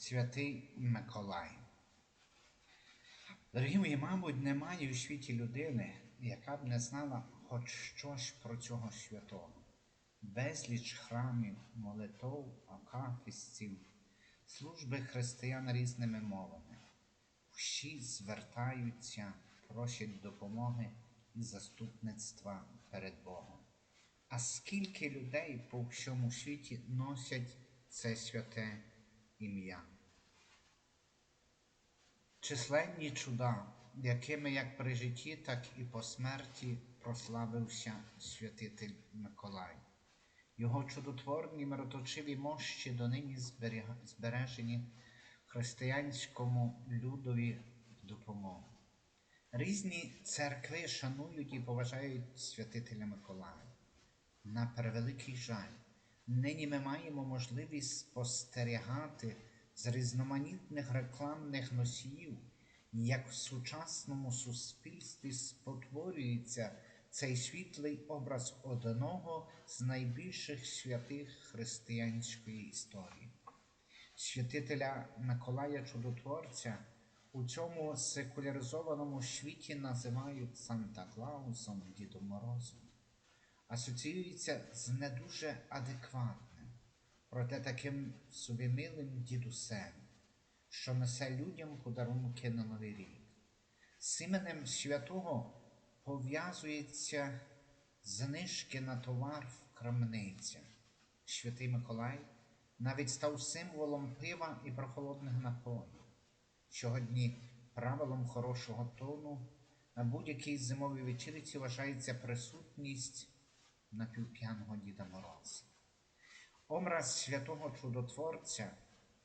Святий Миколай. Дорогі мої, мабуть, немає у світі людини, яка б не знала хоч щось про цього святого. Безліч храмів, молитов, акафістів, служби християн різними мовами. Всі звертаються, просять допомоги і заступництва перед Богом. А скільки людей по всьому світі носять це святе ім'я? Численні чуда, якими як при житті, так і по смерті прославився святитель Миколай. Його чудотворні мироточиві мощі донині збережені християнському людові в допомогу. Різні церкви шанують і поважають святителя Миколая. На превеликий жаль, нині ми маємо можливість спостерігати з різноманітних рекламних носіїв, як в сучасному суспільстві спотворюється цей світлий образ одного з найбільших святих християнської історії. Святителя Миколая Чудотворця у цьому секуляризованому світі називають Санта Клаусом, Дідом Морозом асоціюється з не дуже адекватним, проте таким собі милим дідусем, що несе людям подарунки на Новий рік. З іменем святого пов'язується знижки на товар в крамницях. Святий Миколай навіть став символом пива і прохолодних напоїв. Сьогодні правилом хорошого тону на будь-якій зимовій вечірці вважається присутність напівп'яного Діда Мороза. Образ святого чудотворця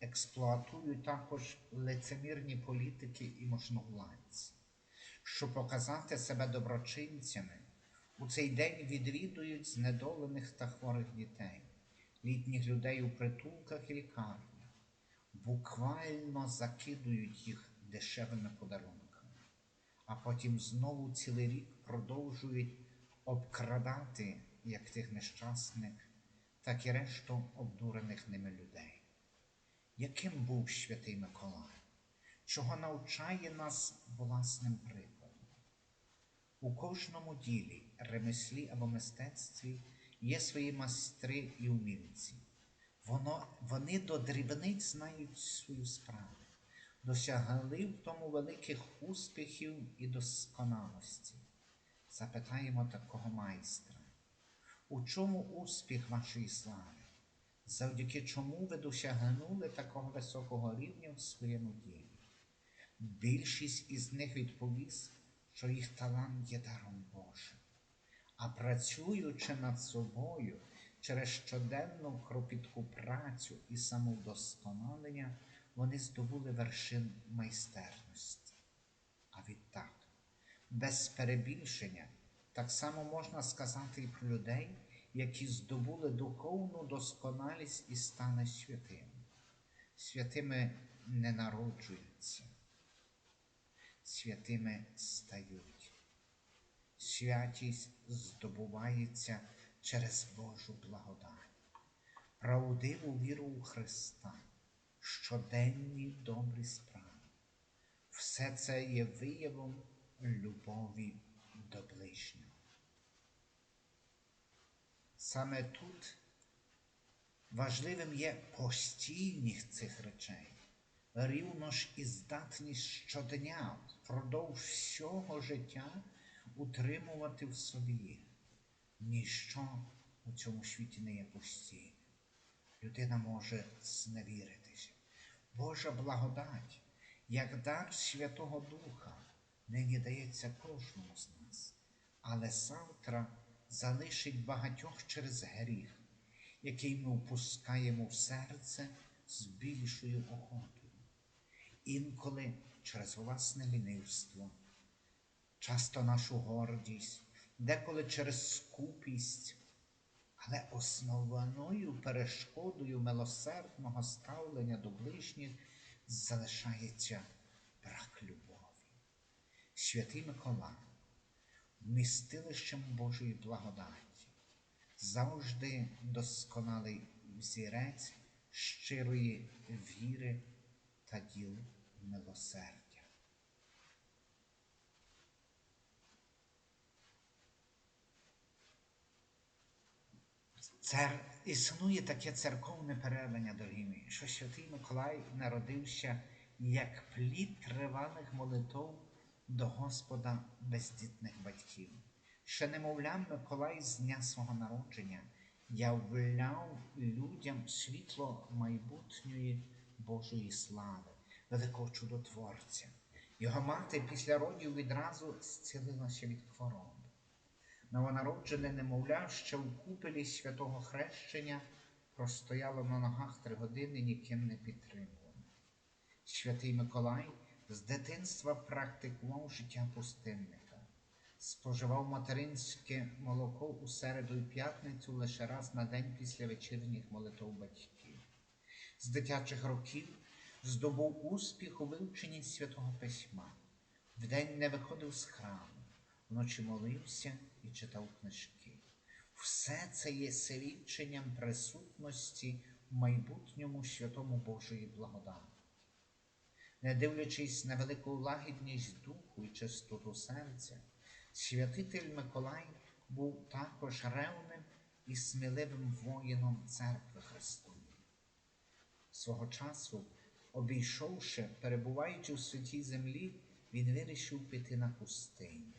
експлуатують також лицемірні політики і можновладці, щоб показати себе доброчинцями. У цей день відвідують знедолених та хворих дітей, літніх людей у притулках і лікарнях, буквально закидують їх дешевими подарунками, а потім знову цілий рік продовжують обкрадати як тих нещасних, так і решту обдурених ними людей. Яким був святий Миколай, чого навчає нас власним прикладом? У кожному ділі, ремеслі або мистецтві є свої майстри і умільці. Воно, вони до дрібниць знають свою справу, досягли в тому великих успіхів і досконалості. Запитаємо такого майстра. У чому успіх вашої слави? Завдяки чому ви досягнули такого високого рівня в своєму ділі? Більшість із них відповість, що їх талант є даром Божим. А працюючи над собою через щоденну кропітку працю і самовдосконалення, вони здобули вершин майстерності. А відтак, без перебільшення, так само можна сказати і про людей, які здобули духовну досконалість і стали святими. Святими не народжуються, святими стають. Святість здобувається через Божу благодать, правдиву віру у Христа, щоденні добрі справи. Все це є виявом любові до ближнього. Саме тут важливим є постійність цих речей, рівно ж і здатність щодня впродовж всього життя утримувати в собі. Ніщо у цьому світі не є постійним. Людина може зневіритися. Божа благодать, як дар Святого Духа, нині дається кожному з нас, але завтра залишить багатьох через гріх, який ми впускаємо в серце з більшою охотою. Інколи через власне лінивство, часто нашу гордість, деколи через скупість, але основною перешкодою милосердного ставлення до ближніх залишається брак любові. Святий Миколай, вмістилищем Божої благодаті, завжди досконалий взірець щирої віри та діл милосердя. Цер... Існує таке церковне передання, дорогі мої, що святий Миколай народився як плід тривалих молитов до Господа бездітних батьків. Ще немовлям Миколай з дня свого народження являв людям світло майбутньої Божої слави, великого чудотворця. Його мати після родів відразу зцілилася від хвороби. Новонароджене немовля ще у купелі святого хрещення простояло на ногах три години, ніким не підтримувано. Святий Миколай з дитинства практикував життя пустинника, споживав материнське молоко у середу і п'ятницю лише раз на день після вечірніх молитов батьків. З дитячих років здобув успіх у вивченні святого письма. Вдень не виходив з храму, вночі молився і читав книжки. Все це є свідченням присутності в майбутньому святому Божої благодаті. Не дивлячись на велику лагідність духу і чистоту серця, святитель Миколай був також ревним і сміливим воїном церкви Христової. Свого часу, обійшовши, перебуваючи в святій землі, він вирішив піти на пустиню.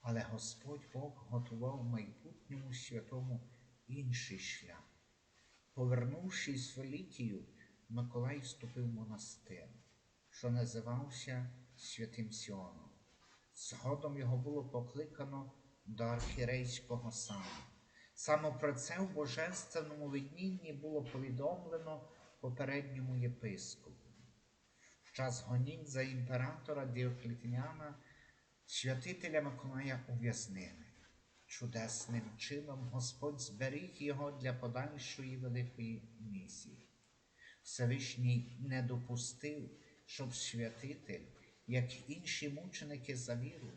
Але Господь Бог готував майбутньому святому інший шлях. Повернувшись в Літію, Миколай вступив в монастир, що називався Святим Сіоном. Згодом його було покликано до архірейського сану. Саме про це в божественному виднінні було повідомлено попередньому єпископу. В час гонінь за імператора Діоклетіняна Святителя Миколая ув'язнили. Чудесним чином Господь зберіг його для подальшої великої місії. Всевишній не допустив, щоб святитель, як інші мученики за віру,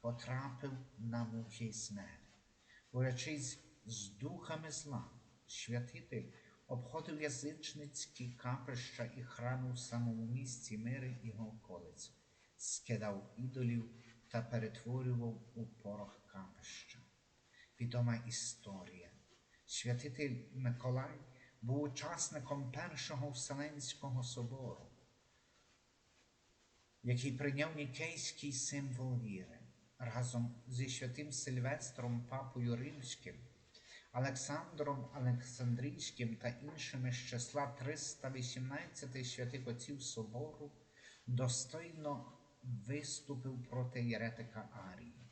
потрапив на муки й смерть. Борячись з духами зла, святитель обходив язичницькі капища і храми в самому місці мири і околиць, скидав ідолів та перетворював у порох капища. Відома історія. Святитель Миколай був учасником Першого Вселенського собору, який прийняв нікейський символ віри разом зі святим Сильвестром Папою Римським, Олександром Олександрійським та іншими з числа 318 святих отців собору достойно виступив проти єретика Арії.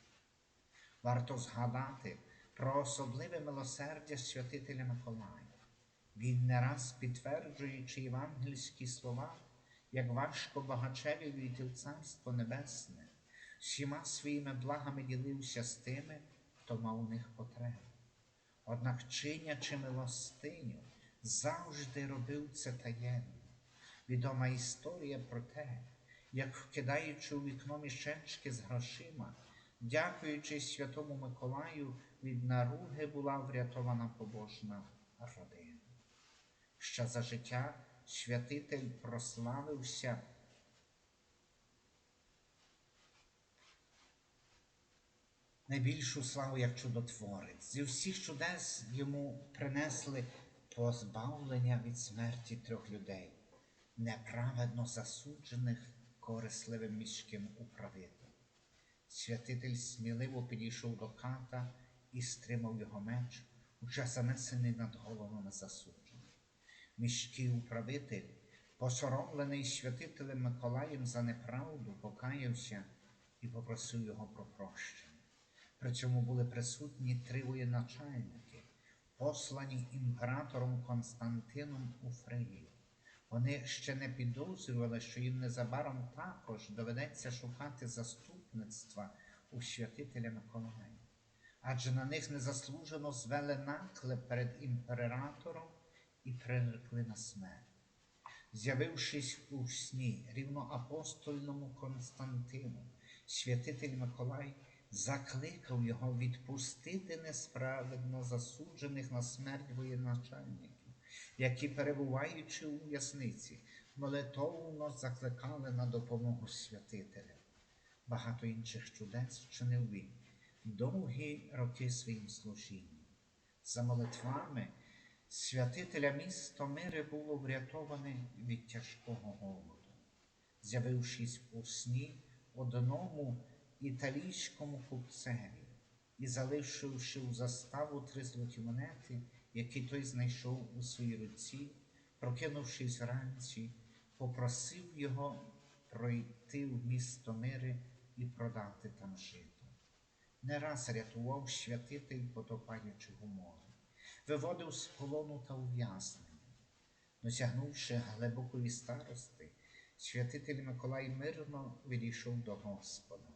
Варто згадати про особливе милосердя святителя Миколая. Він не раз підтверджуючи євангельські слова, як важко багачеві війти в Царство Небесне, всіма своїми благами ділився з тими, хто мав у них потребу. Однак, чинячи милостиню, завжди робив це таємно. Відома історія про те, як вкидаючи у вікно мішечки з грошима, дякуючи Святому Миколаю, від наруги була врятована побожна родина. Ще за життя святитель прославився. Найбільшу славу як чудотворець. Зі всіх чудес йому принесли позбавлення від смерті трьох людей, неправедно засуджених корисливим міським управителем. Святитель сміливо підійшов до ката і стримав його меч, уже занесений над головами засуджених. Міський управитель, посоромлений святителем Миколаєм за неправду, покаявся і попросив його про прощення. При цьому були присутні три воєначальники, послані імператором Константином у Фригію. Вони ще не підозрювали, що їм незабаром також доведеться шукати заступництва у святителя Миколая, адже на них незаслужено звели наклеп перед імператором і прирекли на смерть. З'явившись у сні рівноапостольному Константину, святитель Миколай закликав його відпустити несправедно засуджених на смерть воєначальників які, перебуваючи у в'язниці, молитовно закликали на допомогу святителя. Багато інших чудес вчинив він довгі роки своїм служінням. За молитвами святителя місто Мири було врятоване від тяжкого голоду. З'явившись у сні одному італійському купцеві і залишивши у заставу три золоті монети, які той знайшов у своїй руці, прокинувшись вранці, попросив його пройти в місто Мири і продати там жито. Не раз рятував святитель, потопаючи у морі, виводив з полону та ув'язнення. Досягнувши глибокої старости, святитель Миколай мирно відійшов до Господа.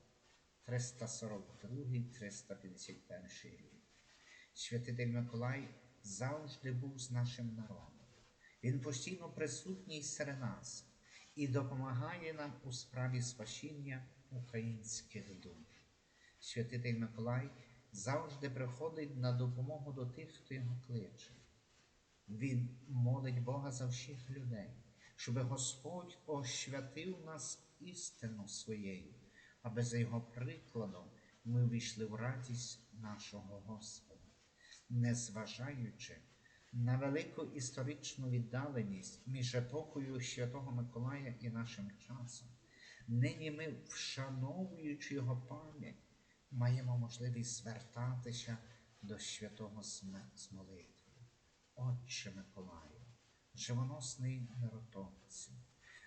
342-351 рік. Святитель Миколай завжди був з нашим народом. Він постійно присутній серед нас і допомагає нам у справі спасіння українських душ. Святитель Миколай завжди приходить на допомогу до тих, хто його кличе. Він молить Бога за всіх людей, щоб Господь освятив нас істину своєю, аби за Його прикладом ми війшли в радість нашого Господа, незважаючи на велику історичну віддаленість між епохою Святого Миколая і нашим часом. Нині ми, вшановуючи Його пам'ять, маємо можливість звертатися до святого з м- з молитвою. Отче Миколаю, живоносний миротворцю,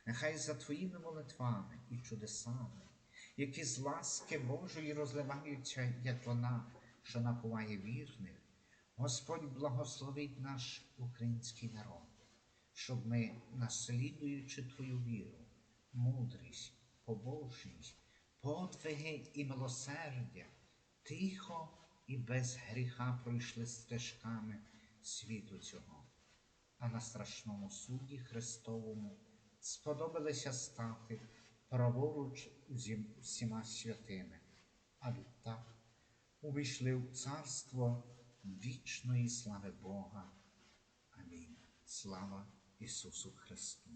нехай за твоїми молитвами і чудесами, які з ласки Божої розливаються, як вона, що напуває вірних, Господь благословить наш український народ, щоб ми, наслідуючи Твою віру, мудрість, побожність, подвиги і милосердя, тихо і без гріха пройшли стежками світу цього, а на страшному суді Христовому сподобалися стати праворуч зі всіма святими, а відтак увійшли в царство вічної слави Бога. Амінь. Слава Ісусу Христу!